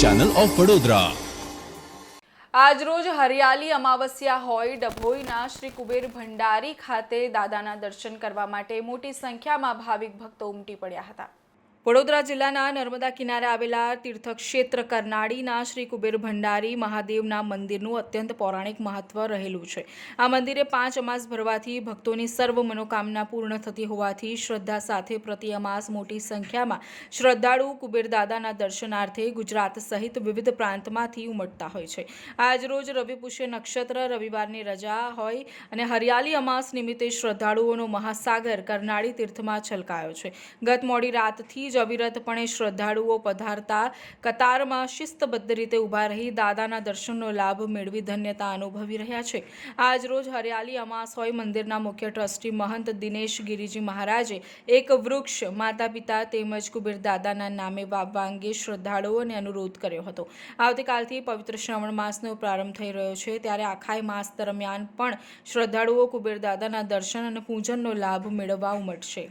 channel of Vadodara આજરોજ હરિયાળી અમાવસ્યા હોય ડભોઈના શ્રી કુબેર ભંડારી ખાતે દાદાના દર્શન કરવા માટે મોટી સંખ્યામાં ભાવિક ભક્તો ઉમટી પડ્યા હતા વડોદરા જિલ્લાના નર્મદા કિનારે આવેલા તીર્થક્ષેત્ર કરનાળીના શ્રી કુબેર ભંડારી મહાદેવના મંદિરનું અત્યંત પૌરાણિક મહત્વ રહેલું છે આ મંદિરે પાંચ અમાસ ભરવાથી ભક્તોની સર્વ મનોકામના પૂર્ણ થતી હોવાથી શ્રદ્ધા સાથે પ્રતિ અમાસ મોટી સંખ્યામાં શ્રદ્ધાળુ કુબેર દાદાના દર્શનાર્થે ગુજરાત સહિત વિવિધ પ્રાંતમાંથી ઉમટતા હોય છે આજરોજ રવિ પુષ્ય નક્ષત્ર રવિવારની રજા હોય અને હરિયાળી અમાસ નિમિત્તે શ્રદ્ધાળુઓનો મહાસાગર કરનાળી તીર્થમાં છલકાયો છે ગત મોડી રાતથી જ અવિરતપણે શ્રદ્ધાળુઓ પધારતા કતારમાં શિસ્તબદ્ધ રીતે ઊભા રહી દાદાના દર્શનનો લાભ મેળવી ધન્યતા અનુભવી રહ્યા છે આજ રોજ હરિયાળી અમાસ હોય મંદિરના મુખ્ય ટ્રસ્ટી મહંત દિનેશ ગિરિજી મહારાજે એક વૃક્ષ માતા પિતા તેમજ કુબેર દાદાના નામે વાવવા અંગે શ્રદ્ધાળુઓને અનુરોધ કર્યો હતો આવતીકાલથી પવિત્ર શ્રાવણ માસનો પ્રારંભ થઈ રહ્યો છે ત્યારે આખાય માસ દરમિયાન પણ શ્રદ્ધાળુઓ કુબેર દાદાના દર્શન અને પૂજનનો લાભ મેળવવા ઉમટશે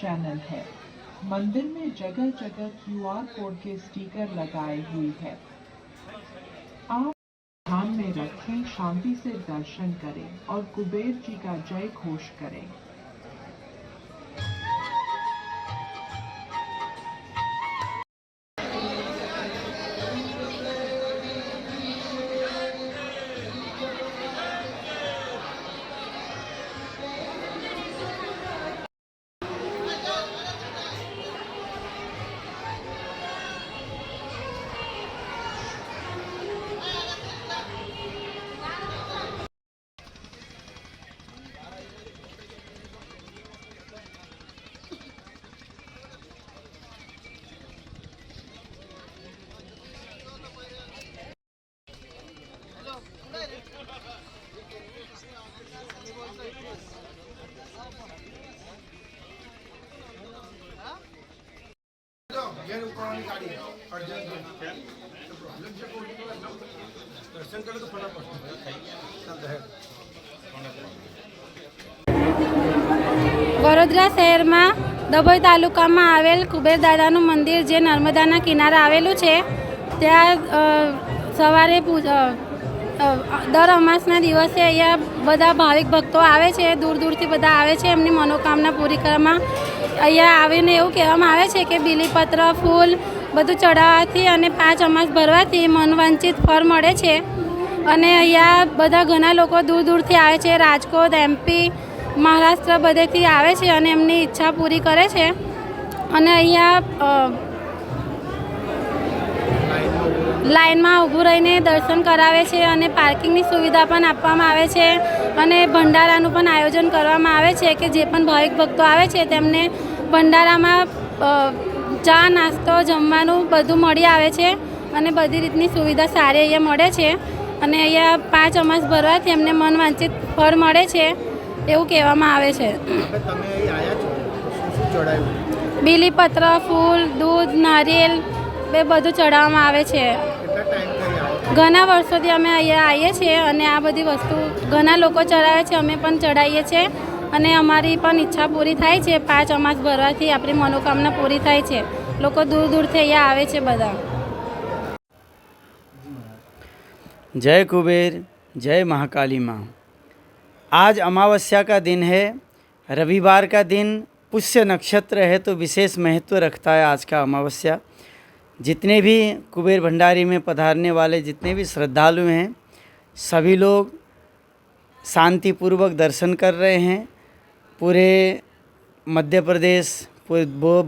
ચેનલ હૈ मंदिर में जगह जगह क्यूआर कोड के स्टिकर लगाए हुए है आप धाम में रखें शांति से दर्शन करें और कुबेर जी का जय घोष करें વડોદરા શહેરમાં ડભોઈ તાલુકામાં આવેલ કુબેર દાદાનું મંદિર જે નર્મદાના કિનારે આવેલું છે ત્યાં સવારે દર અમાસના દિવસે અહીંયા બધા ભાવિક ભક્તો આવે છે દૂર દૂરથી બધા આવે છે એમની મનોકામના પૂરી કરવામાં અહીંયા આવીને એવું કહેવામાં આવે છે કે બીલીપત્ર ફૂલ બધું ચડાવવાથી અને પાંચ અમાસ ભરવાથી મનવાંચિત ફળ મળે છે અને અહીંયા બધા ઘણા લોકો દૂર દૂરથી આવે છે રાજકોટ એમપી મહારાષ્ટ્ર બધેથી આવે છે અને એમની ઈચ્છા પૂરી કરે છે અને અહીંયા લાઇનમાં ઊભું રહીને દર્શન કરાવે છે અને પાર્કિંગની સુવિધા પણ આપવામાં આવે છે અને ભંડારાનું પણ આયોજન કરવામાં આવે છે કે જે પણ ભાવિક ભક્તો આવે છે તેમને ભંડારામાં ચા નાસ્તો જમવાનું બધું મળી આવે છે અને બધી રીતની સુવિધા સારી અહીંયા મળે છે અને અહીંયા પાંચ અમાસ ભરવાથી એમને મનવાંચિત ફળ મળે છે એવું કહેવામાં આવે છે બીલીપત્ર ફૂલ દૂધ નારિયેલ એ બધું ચડાવવામાં આવે છે ઘણા વર્ષોથી અમે અહીંયા આવીએ છીએ અને આ બધી વસ્તુ ઘણા લોકો ચડાવે છે અમે પણ ચડાવીએ છીએ અને અમારી પણ ઈચ્છા પૂરી થાય છે પાંચ અમાસ ભરવા થી આપની মনোકામના પૂરી થાય છે લોકો દૂર દૂર થી અહીં આવે છે બધા જય કુબેર જય મહાકાલી માં આજ અમાવસ્યા કા દિન હે રવિવાર કા દિન પુષ્ય નક્ષત્ર હે તો વિશેષ મહત્વ رکھتا હે આજ કા અમાવસ્યા जितने भी कुबेर भंडारी મે પધારને વાલે जितने भी श्रद्धालु હે સભી લોગ શાંતિ पूर्वक દર્શન કર રહે હે पूरे मध्य प्रदेश पूरे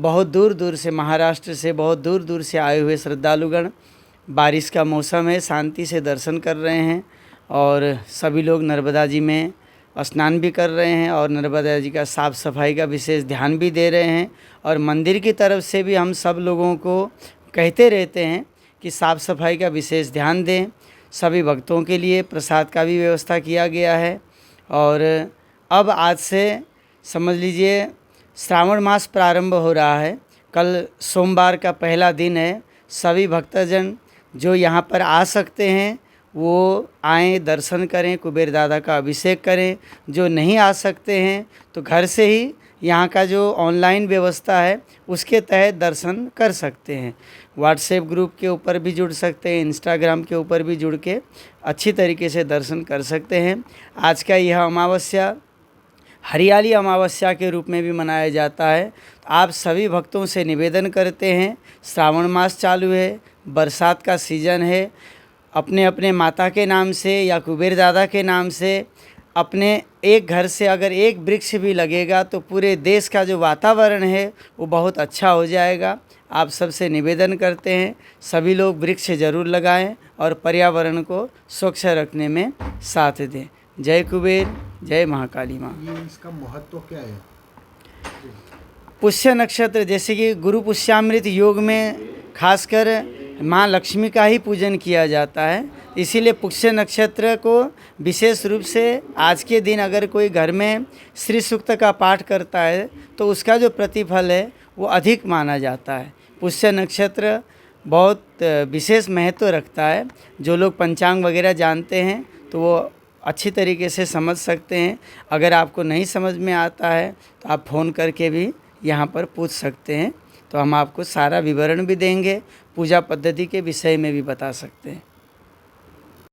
बहुत दूर दूर से महाराष्ट्र से बहुत दूर दूर से आए हुए श्रद्धालुगण बारिश का मौसम है शांति से दर्शन कर रहे हैं और सभी लोग नर्मदा जी में स्नान भी कर रहे हैं और नर्मदा जी का साफ़ सफाई का विशेष ध्यान भी दे रहे हैं और मंदिर की तरफ से भी हम सब लोगों को कहते रहते हैं कि साफ़ सफाई का विशेष ध्यान दें सभी भक्तों के लिए प्रसाद का भी व्यवस्था किया गया है और अब आज से समझ लीजिए श्रावण मास प्रारंभ हो रहा है कल सोमवार का पहला दिन है सभी भक्तजन जो यहाँ पर आ सकते हैं वो आए दर्शन करें कुबेर दादा का अभिषेक करें जो नहीं आ सकते हैं तो घर से ही यहाँ का जो ऑनलाइन व्यवस्था है उसके तहत दर्शन कर सकते हैं व्हाट्सएप ग्रुप के ऊपर भी जुड़ सकते हैं इंस्टाग्राम के ऊपर भी जुड़ के अच्छी तरीके से दर्शन कर सकते हैं आज का यह अमावस्या हरियाली अमावस्या के रूप में भी मनाया जाता है आप सभी भक्तों से निवेदन करते हैं श्रावण मास चालू है बरसात का सीज़न है अपने अपने माता के नाम से या कुबेर दादा के नाम से अपने एक घर से अगर एक वृक्ष भी लगेगा तो पूरे देश का जो वातावरण है वो बहुत अच्छा हो जाएगा आप सबसे निवेदन करते हैं सभी लोग वृक्ष ज़रूर लगाएं और पर्यावरण को स्वच्छ रखने में साथ दें जय कुबेर जय महाकाली माँ इसका महत्व तो क्या है पुष्य नक्षत्र जैसे कि गुरु पुष्यामृत योग में खासकर माँ लक्ष्मी का ही पूजन किया जाता है इसीलिए पुष्य नक्षत्र को विशेष रूप से आज के दिन अगर कोई घर में श्री सूक्त का पाठ करता है तो उसका जो प्रतिफल है वो अधिक माना जाता है पुष्य नक्षत्र बहुत विशेष महत्व रखता है जो लोग पंचांग वगैरह जानते हैं तो वो अच्छी तरीके से समझ सकते हैं अगर आपको नहीं समझ में आता है तो आप फ़ोन करके भी यहाँ पर पूछ सकते हैं तो हम आपको सारा विवरण भी देंगे पूजा पद्धति के विषय में भी बता सकते हैं